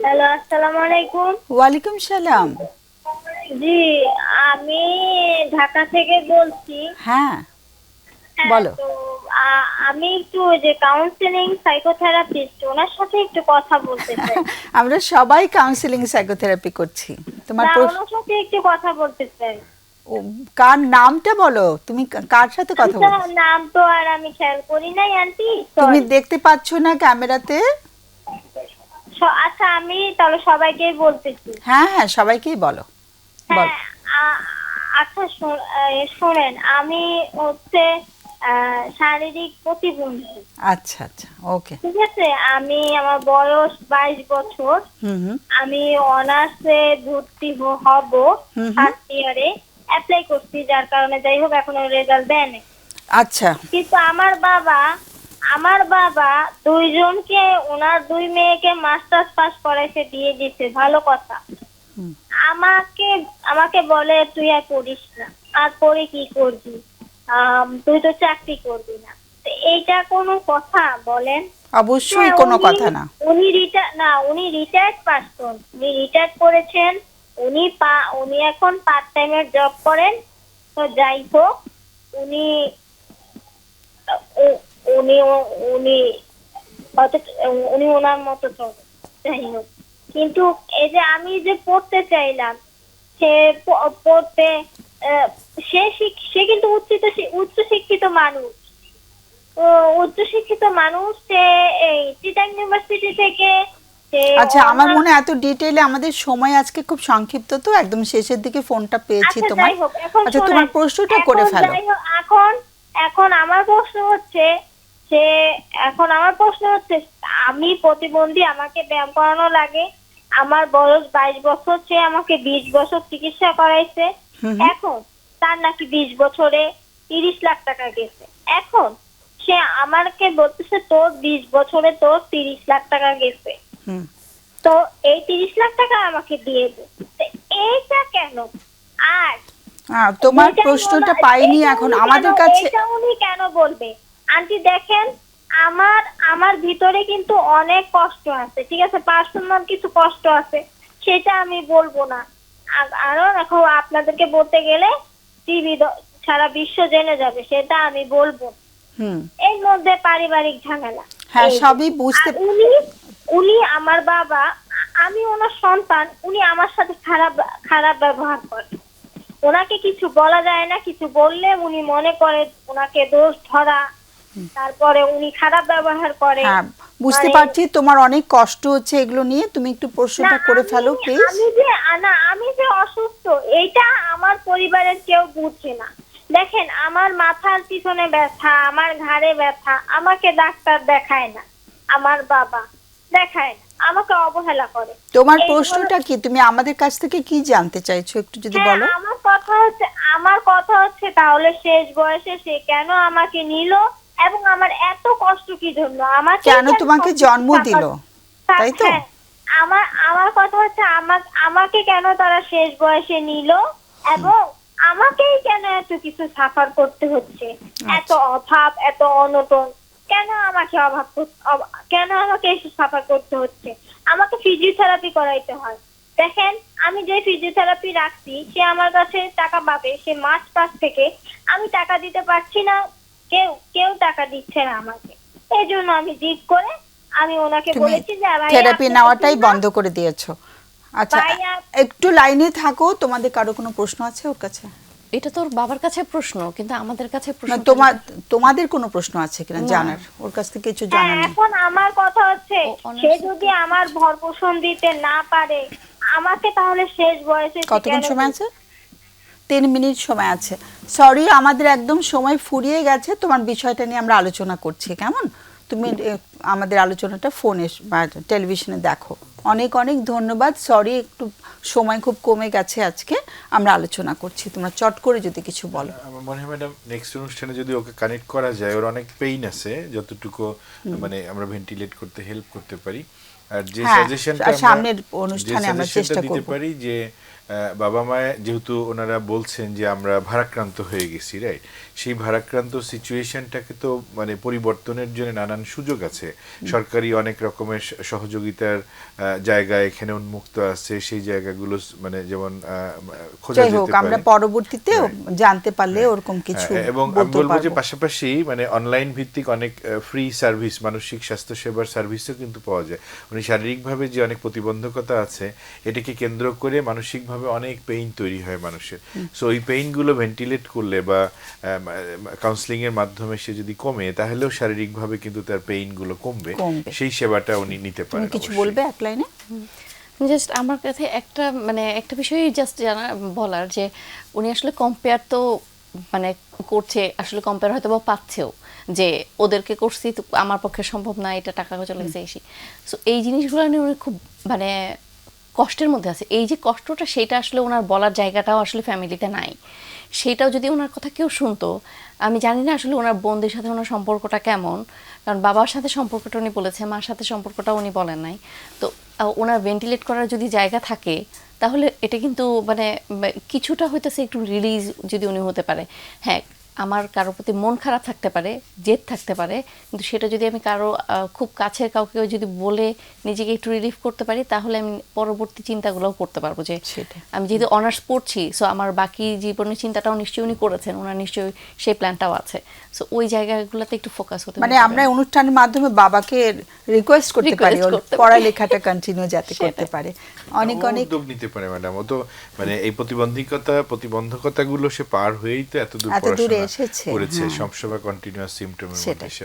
Hello আসসালামু আলাইকুম ওয়ালাইকুম সালাম। জি আমি ঢাকা থেকে বলছি। হ্যাঁ হ্যাঁ, বলো। আমি একটু যে কাউন্সিলিং সাইকোথেরাপিস্ট ওনার সাথে একটু কথা বলতে চাই। আমরা সবাই কাউন্সিলিং সাইকোথেরাপি করছি। তোমার ওনার সাথে একটু কথা বলতে চাই। কার নামটা বলো? তুমি কার সাথে কথা আচ্ছা, বলছো? নাম তো আর আমি খেয়াল করি নাই আন্টি তুমি দেখতে পাচ্ছ না ক্যামেরাতে? আচ্ছা আমি তাহলে সবাইকে বলতেছি। হ্যাঁ হ্যাঁ সবাইকেই বলো। বল। হ্যাঁ আচ্ছা শোনেন আমি হচ্ছে শারীরিক প্রতিবন্ধী। আচ্ছা আচ্ছা ওকে। ঠিক আছে? আমি আমার বয়স বাইশ বছর। আমি অনার্সে ভর্তি হব। ফার্স্ট ইয়ারে অ্যাপ্লাই করছি যার কারণে যাই হোক এখনও রেজাল্ট দেয়নি। আচ্ছা। কিন্তু আমার বাবা আমার বাবা দুইজনকে ওনার দুই মেয়েকে মাস্টার্স পাস করাইছে দিয়ে দিছে ভালো কথা। আমাকে আমাকে বলে তুই আর পড়িস না। আর পরে কি করবি? তুই তো চাকরি করবি না। এইটা কোনো কথা বলেন? অবশ্যই হ্যাঁ, কোনো উনি- কথা না। উনি রিটায়ার না উনি রিটায়ার্ড পার্সন উনি রিটায়ার করেছেন। উনি পা উনি এখন পার্ট টাইমের জব করেন। তো যাই হোক উনি উনি উনি উনি ওনার মতো যাই হোক। কিন্তু এই যে আমি যে পড়তে চাইলাম সে পড়তে সে সে কিন্তু উচ্চিত উচ্চ শিক্ষিত মানুষ। ও উচ্চশিক্ষিত মানুষ সে এই চিটাং ইউনিভার্সিটি থেকে আচ্ছা আমার মনে হয় এত ডিটেইলে আমাদের সময় আজকে খুব সংক্ষিপ্ত তো একদম শেষের দিকে ফোনটা পেয়েছি আচ্ছা, তোমার আচ্ছা তোমার প্রশ্নটা করে ফেলো। এখন এখন আমার প্রশ্ন হচ্ছে যে এখন আমার প্রশ্ন হচ্ছে আমি প্রতিবন্ধী আমাকে ব্যায়াম করানো লাগে। আমার বয়স বাইশ বছর সে আমাকে বিশ বছর চিকিৎসা করাইছে। এখন তার নাকি বিশ বছরে তিরিশ লাখ টাকা গেছে। এখন সে আমাকে বলতেছে তোর বিশ বছরে তোর তিরিশ লাখ টাকা গেছে। তো এই তিরিশ লাখ টাকা আমাকে দিয়ে দে। এইটা কেন? আর তোমার প্রশ্নটা পাইনি এখন। আমাদের কাছে উনি কেন বলবে? আন্টি দেখেন আমার আমার ভিতরে কিন্তু অনেক কষ্ট আছে ঠিক আছে? পার্সোনাল কিছু কষ্ট আছে সেটা আমি বলব না। আর- দেখো আপনাদেরকে বলতে গেলে টিভি সারা বিশ্ব জেনে যাবে সেটা আমি বলব। এর মধ্যে পারিবারিক ঝামেলা। হ্যাঁ সবই বুঝতে উনি উনি আমার বাবা আমি ওনার সন্তান উনি আমার সাথে খারাপ খারাপ ব্যবহার করে। ওনাকে কিছু বলা যায় না কিছু বললে উনি মনে করে ওনাকে দোষ ধরা তারপরে উনি খারাপ ব্যবহার করে। হ্যাঁ বুঝতে মানে- পারছি তোমার অনেক কষ্ট হচ্ছে এগুলো নিয়ে। তুমি একটু প্রশ্নটা করে ফেলো প্লিজ আমি যে না আমি যে অসুস্থ এইটা আমার পরিবারের কেউ বুঝছে না। দেখেন আমার মাথার পিছনে ব্যথা আমার ঘাড়ে ব্যথা আমাকে ডাক্তার দেখায় না আমার বাবা দেখায় না আমাকে অবহেলা করে। তোমার প্রশ্নটা কি? তুমি আমাদের কাছ থেকে কি জানতে চাইছো? একটু যদি হ্যাঁ, বলো। আমার কথা হচ্ছে আমার কথা হচ্ছে তাহলে শেষ বয়সে সে কেন আমাকে নিল? এবং আমার এত কষ্ট কি জন্য? আমাকে কেন তোমাকে জন্ম দিল? তাই তো? হ্যাঁ, আমার আমার কথা হচ্ছে আমার আমাকে কেন তারা শেষ বয়সে নিল? এবং আমাকেই কেন এত কিছু সাফার করতে হচ্ছে? আচ্ছা। এত অভাব এত অনটন। কেন আমাকে অভাব কেন আমাকে এসব সাফার করতে হচ্ছে? আমাকে ফিজিওথেরাপি করাইতে হয়। দেখেন আমি যে ফিজিওথেরাপি রাখছি সে আমার কাছে টাকা পাবে সে মার্চ পাস থেকে আমি টাকা দিতে পারছি না। কেউ কেউ টাকা দিচ্ছে না আমাকে। এই জন্য আমি জিদ করে আমি ওনাকে বলেছি যে ভাই থেরাপি নেওয়াটাই বন্ধ করে দিয়েছ। আচ্ছা একটু লাইনে থাকো তোমাদের কারও কোনো প্রশ্ন আছে ওর কাছে? এটা তোর বাবার কাছে প্রশ্ন কিন্তু আমাদের কাছে না প্রশ্ন তোমার তোমাদের কোনো প্রশ্ন আছে কিনা জানার? ওর কাছ থেকে কিছু হ্যাঁ জানার নেই। এখন আমার কথা হচ্ছে সে যদি আমার ভরপোষণ দিতে না পারে আমাকে তাহলে শেষ বয়সে কতক্ষণ সময় আছে? তিন মিনিট সময় আছে। সরি আমাদের একদম সময় ফুরিয়ে গেছে। তোমার বিষয়টা নিয়ে আমরা আলোচনা করছি কেমন? তুমি আমাদের আলোচনাটা ফোনে বা টেলিভিশনে দেখো। অনেক অনেক ধন্যবাদ। সরি একটু সময় খুব কমে গেছে আজকে। আমরা আলোচনা করছি। তোমরা চট করে যদি কিছু বলো। আমার মনে হয় ম্যাডাম নেক্সট অনুষ্ঠানে যদি ওকে কানেক্ট করা যায় ওর অনেক পেইন আছে যতটুকু মানে আমরা ভেন্টিলেট করতে হেল্প করতে পারি। আর যে হ্যাঁ, সাজেশনটা সামনের অনুষ্ঠানে আমরা চেষ্টা করব। পারি যে বাবা মা যেহেতু ওনারা বলছেন যে আমরা ভারাক্রান্ত হয়ে গেছি রাইট সেই ভারাক্রান্ত সিচুয়েশনটাকে তো মানে পরিবর্তনের জন্য নানান সুযোগ আছে। সরকারি অনেক রকমের সহযোগিতার জায়গা এখানে উন্মুক্ত আছে সেই জায়গাগুলো মানে যেমন খোঁজা আমরা পরবর্তীতে জানতে পারলে ওরকম কিছু হ্যাঁ, এবং আমি বলব যে পাশাপাশি মানে অনলাইন ভিত্তিক অনেক ফ্রি সার্ভিস মানসিক স্বাস্থ্য সেবার সার্ভিসও কিন্তু পাওয়া যায়। মানে শারীরিকভাবে যে অনেক প্রতিবন্ধকতা আছে এটাকে কেন্দ্র করে মানসিকভাবে অনেক পেইন তৈরি হয় মানুষের। সো ওই পেইনগুলো ভেন্টিলেট করলে বা কাউন্সিলিং এর মাধ্যমে সে যদি কমে তাহলেও শারীরিকভাবে কিন্তু তার পেইনগুলো কমবে। সেই সেবাটা উনি নিতে পারেন কিছু বলবে এক লাইনে? জাস্ট আমার কাছে একটা মানে একটা বিষয় জাস্ট জানা বলার যে উনি আসলে কম্পেয়ার তো মানে করছে আসলে কম্পেয়ার হয়তো বা পাচ্ছেও যে ওদেরকে করছি তো আমার পক্ষে সম্ভব না এটা টাকা চলে গেছে এসে সো এই জিনিসগুলো নিয়ে উনি খুব মানে কষ্টের মধ্যে আছে। এই যে কষ্টটা সেটা আসলে ওনার বলার জায়গাটাও আসলে ফ্যামিলিতে নাই। সেটাও যদি ওনার কথা কেউ শুনতো, আমি জানি না আসলে ওনার বোনদের সাথে ওনার সম্পর্কটা কেমন, কারণ বাবার সাথে সম্পর্কটা উনি বলেছে, মার সাথে সম্পর্কটা উনি বলেন নাই। তো ওনার ভেন্টিলেট করার যদি জায়গা থাকে, তাহলে এটা কিন্তু মানে কিছুটা হইতেছে একটু রিলিজ যদি উনি হতে পারে। হ্যাঁ আমার কারোর প্রতি মন খারাপ থাকতে পারে জেদ থাকতে পারে কিন্তু সেটা যদি আমি কারও খুব কাছের কাউকে যদি বলে নিজেকে একটু রিলিফ করতে পারি তাহলে আমি পরবর্তী চিন্তাগুলোও করতে পারব যে। আমি যেহেতু অনার্স পড়ছি সো আমার বাকি জীবনের চিন্তাটাও নিশ্চয়ই উনি করেছেন ওনার নিশ্চয়ই সেই প্ল্যানটাও আছে। সো ওই জায়গাগুলোতে একটু ফোকাস হতে মানে আমরা অনুষ্ঠানের মাধ্যমে বাবাকে রিকোয়েস্ট করতে পারি পড়ালেখাটা কন্টিনিউ যাতে করতে পারে। অনেক অনেক উদ্যোগ নিতে পারে ম্যাডাম ও তো মানে এই প্রতিবন্ধকতা প্রতিবন্ধকতাগুলো সে পার হয়েই তো এত দূর এত দূরে পড়াশোনা এসেছে, করেছে। সবসময় কন্টিনিউয়াস সিমটমের মধ্যে সে